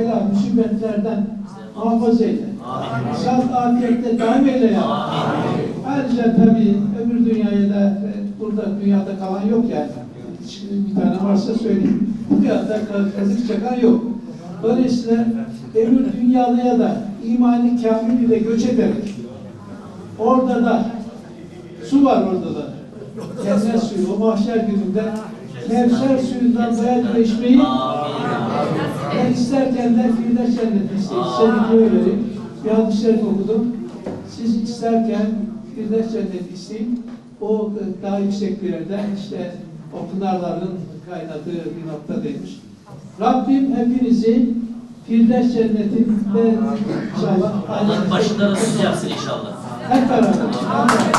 bela, musibetlerden muhafaza eyle. Sağlık afiyette daim eyle ya. Ayrıca tabii öbür dünyaya da e, burada dünyada kalan yok yani. Şimdi bir tane varsa söyleyeyim. Bu dünyada kazık çakan yok. Dolayısıyla öbür dünyalıya da imani kamil ile göç ederek orada da su var orada da. Cennet suyu, o mahşer gününde Kevser suyundan içmeyi ben isterken de Firdevs cenneti isteyin. Size bir vereyim. Bir hadis-i şerif okudum. Siz isterken Firdevs cenneti isteyin. O e, daha yüksek bir yerden işte o pınarların kaynadığı bir nokta demiş. Rabbim hepinizi Firdevs cennetinde inşallah Allah başında nasıl yapsın inşallah. Hep beraber.